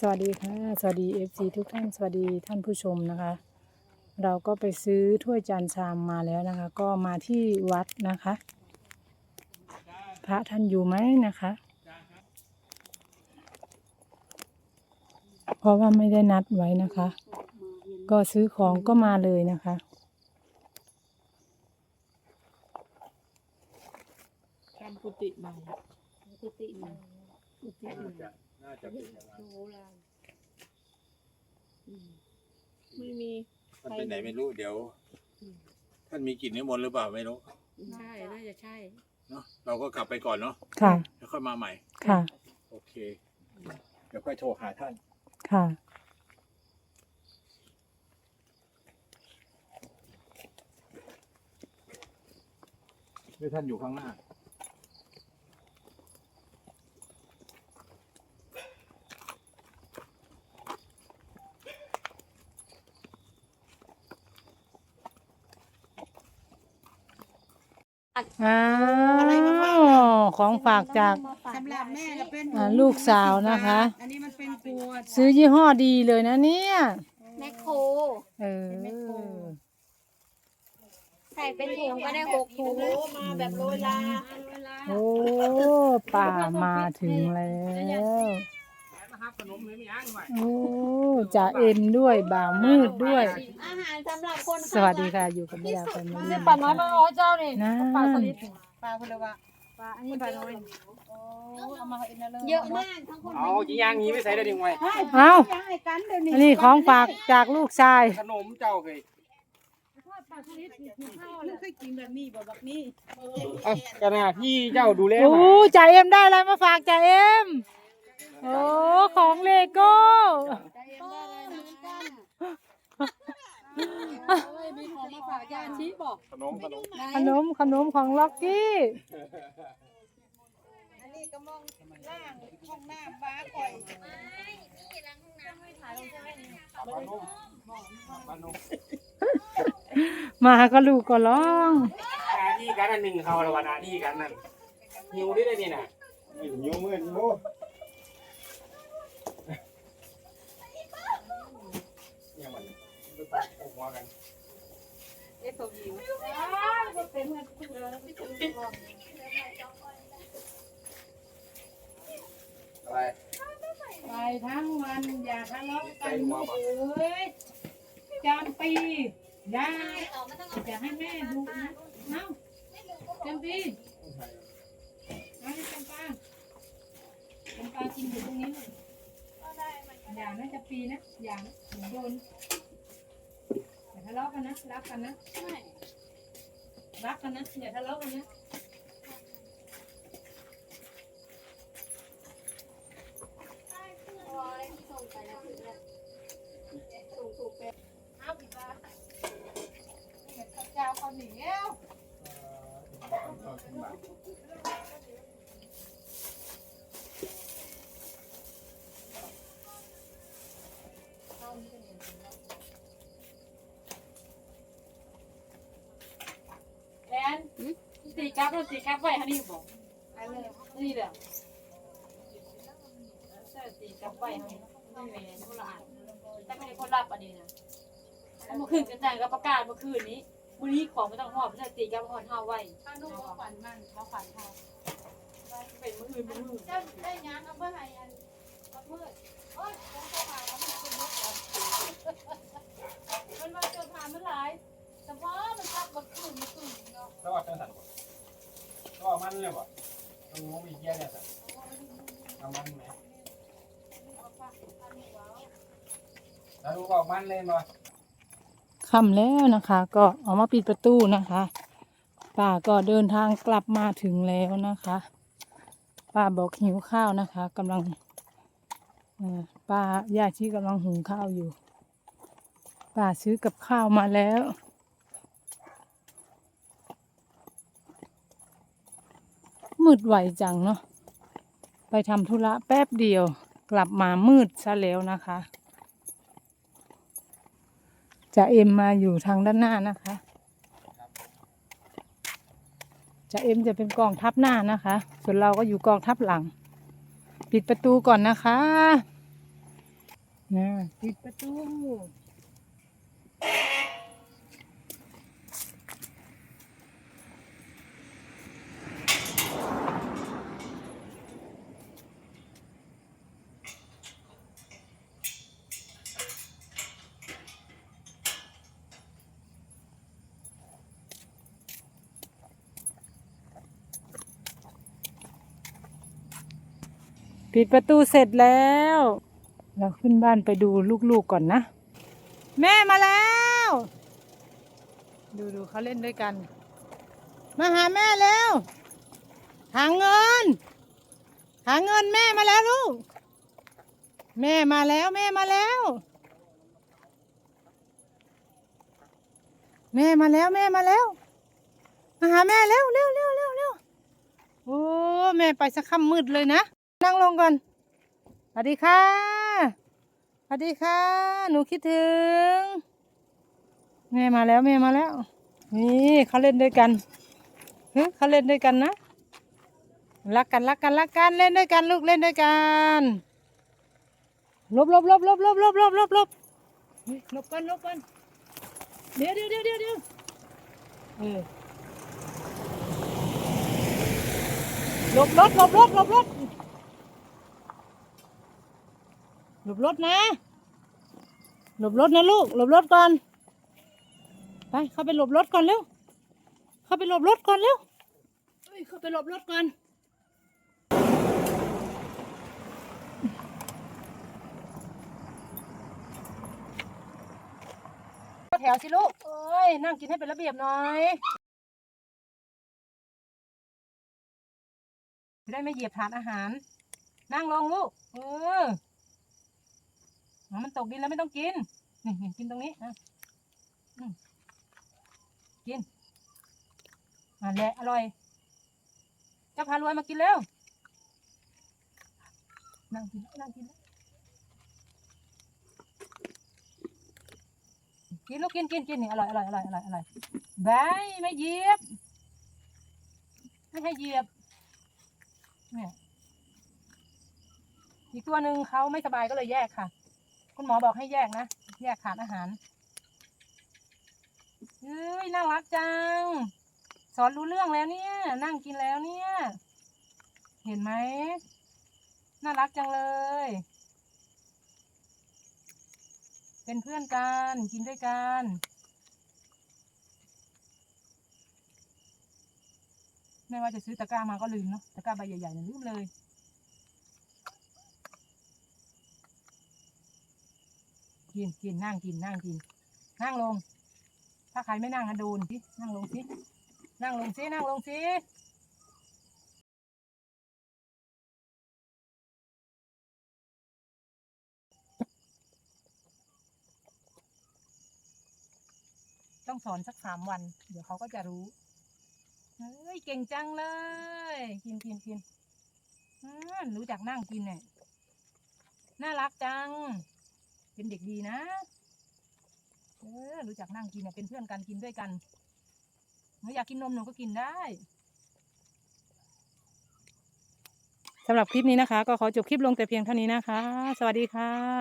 สวัสดีค่ะ สวัสดีเอฟซีทุกท่านสวัสดีท่านผู้ชมนะคะ เราก็ไปซื้อถ้วยจานชามมาแล้วนะคะ ก็มาที่วัดนะคะ พระท่านอยู่ไหมนะคะ เพราะว่าไม่ได้นัดไว้นะคะ ก็ซื้อของก็มาเลยนะคะทำกุฏิใหม่กุฏิใหม่กุฏิใหม่ น่าจะเป็นอย่างนั้นโบราณอืมไม่มีท่านไปไหนไม่รู้เดี๋ยวท่านมีกิจนิมนต์หรือเปล่าไม่รู้ใช่ น่าจะใช่ เนาะเราก็กลับไปก่อนเนาะค่ะ แล้วค่อยมาใหม่ ค่ะ โอเค เดี๋ยวค่อยโทรหาท่าน ค่ะหรือท่านอยู่ข้างหน้า อ้าวของฝากจากสำหรับแม่ก็เป็นอ่าลูกสาวนะคะ อันนี้มันเป็นขวดซื้อยี่ห้อดีเลยนะเนี่ยแมคโครเออใส่เป็นถุงก็ได้หกถุงมาแบบโรยลา โอ้ป่ามาถึงแล้ว โอ้จ่าเอ็มด้วยบ่าวมืดด้วย อาหารสำหรับคนสวัสดีค่ะ อยู่กับแม่ดาวกันมาเนี่ยป่าน้อยมาเอาเจ้านี่นะป่าสลิดปลาพลวะป่าอันนี้ป่าน้อยโอ้เอามาให้นะเลยเยอะมากทั้งคนเอาจียางนี้ไม่ใส่ได้ยังไงเอ้ายังให้กันเดี๋ยวนี้อันนี้ของฝากจากลูกชายขนมเจ้าเคยลูกเคยกินแบบนี้บ่แบบนี้อะขณะที่เจ้าดูแลโอ้หมาจ่าเอ็มได้อะไรมาฝากจ่าเอ็ม โอ้ของเลโก้มีของมาฝากยาชีบอกขนมขนมขนมขนมของล็อกกี้อันนี้ก็มองล่างห้องน้ำบ้าก่อยปลานุ่มปลานุ่มมาก็ลูกก็ร้องหน้าที่กันอันหนึ่งเขาละวันหน้าที่กันนั่นหิวได้เลยนี่น่ะนิ้วมือนิ้ว เนี่ยมันไปปัก หัวกันเอ๊ะตัวหิวอะไรไปทั้งวันอย่าทะเลาะกันเอ้ยจำปีได้จะให้แม่ดูนะเอ้าจำปีเอาจำปาจำปากินอยู่ตรงนี้เลยอย่านะจะปีนะอย่านะโดน ทะเลาะกันนะรักกันนะรักกันนะอย่าทะเลาะกันนะเจ้าเขาหนีแล้ว ตีกับเราตีกับไว้ฮันนี่บอกนี่แหละใช่ตีกับไว้ฮันนี่ไม่แหวนคนละอันแต่ไม่ได้คนรับอันนี้นะเมื่อคืนกันจ่ายกับประกาศเมื่อคืนนี้วันนี้ของไม่ต้องหอบไม่ใช่ตีกับหอนเฮาไว้ถ้าลูกเขาฝันมันเขาฝันเขาเป็นมืออื่นมืออื่นเจ้าได้ยังเอาเพื่อให้อันบักมืดโอ้ยผมเข้ามาแล้วมันเป็นยกก่อนมันมาเจอผ่านมันหลายแต่พอมันทับบักคืนบักคืนเนาะก็ว่าเจ้าสั่นบ่ก็ว่า มันเลยบ่ต้องงงอีกแย่เนี่ยสั่นทำมันไหมแล้วรู้ว่ามันเลยบ่ค่ำแล้วนะคะ ก็เอามาปิดประตูนะคะ ป้าก็เดินทางกลับมาถึงแล้วนะคะ ป้าบอกหิวข้าวนะคะกำลังป้าย่าชีกำลังหุงข้าวอยู่ ป้าซื้อกับข้าวมาแล้ว มืดไหวจังเนาะ ไปทำธุระแป๊บเดียว กลับมามืดซะแล้วนะคะจะเอ็มมาอยู่ทางด้านหน้านะคะจะเอ็มจะเป็นกองทัพหน้านะคะ ส่วนเราก็อยู่กองทัพหลัง ปิดประตูก่อนนะคะนะปิดประตู ปิดประตูเสร็จแล้ว เราขึ้นบ้านไปดูลูกๆก่อนนะ แม่มาแล้ว ดูดูเขาเล่นด้วยกัน มาหาแม่แล้ว หาเงิน หาเงินแม่มาแล้วลูก แม่มาแล้วแม่มาแล้ว แม่มาแล้วแม่มาแล้ว มาหาแม่เร็วเร็วเร็วเร็วเร็วโอ้แม่ไปสักค่ำมืดเลยนะ นั่งลงก่อนสวัสดีค่ะสวัสดีค่ะ หนูคิดถึง แม่มาแล้วแม่มาแล้ว นี่เขาเล่นด้วยกันเฮ้ยเขาเล่นด้วยกันนะ รักกันรักกันรักกันเล่นด้วยกันลูกเล่นด้วยกันลบลบลบลบลบลบลบลบลบลบกันลบกันเดี๋ยวเดี๋ยวเดี๋ยวเดี๋ยวเดี๋ยวเออลบรถลบรถลบรถ หลบรถนะ หลบรถนะลูก หลบรถก่อน ไป เข้าไปหลบรถก่อนเร็ว เข้าไปหลบรถก่อนเร็วเอ้ยเข้าไปหลบรถก่อน แถวสิลูก เอ้ย นั่งกินให้เป็นระเบียบหน่อย จะได้ไม่เหยียบถาดอาหาร นั่งลงลูก เออ มันตกดินแล้วไม่ต้องกิน นี่กินตรงนี้อะกินอะแหละอร่อยจะพารวยมากินเร็ว นั่งกินนั่งกิน กินลูกกินกินกินนี่อร่อยอร่อยอร่อยอร่อยอร่อยบายไม่เหยียบ ไม่ให้เหยียบ เนี่ย อีกตัวหนึ่งเขาไม่สบายก็เลยแยกค่ะ คุณหมอบอกให้แยกนะ แยกขาดอาหารเฮ้ยน่ารักจัง สอนรู้เรื่องแล้วเนี่ย นั่งกินแล้วเนี่ย เห็นไหม น่ารักจังเลย เป็นเพื่อนกัน กินด้วยกันไม่ว่าจะซื้อตะกร้ามาก็ลืมเนาะตะกร้าใบใหญ่ๆเนี่ยลืมเลย กินกินนั่งกินนั่งกิน นั่งลง ถ้าใครไม่นั่งอะโดนสินั่งลงสินั่งลงสินั่งลงสิต้องสอนสักสามวัน เดี๋ยวเขาก็จะรู้ เฮ้ย เก่งจังเลย กินกินกินรู้จักนั่งกินเนี่ยน่ารักจัง เป็นเด็กดีนะเออรู้จักนั่งกินเนี่ยเป็นเพื่อนกันกินด้วยกันหนูอยากกินนมหนูก็กินได้สำหรับคลิปนี้นะคะ ก็ขอจบคลิปลงแต่เพียงเท่านี้นะคะ สวัสดีค่ะ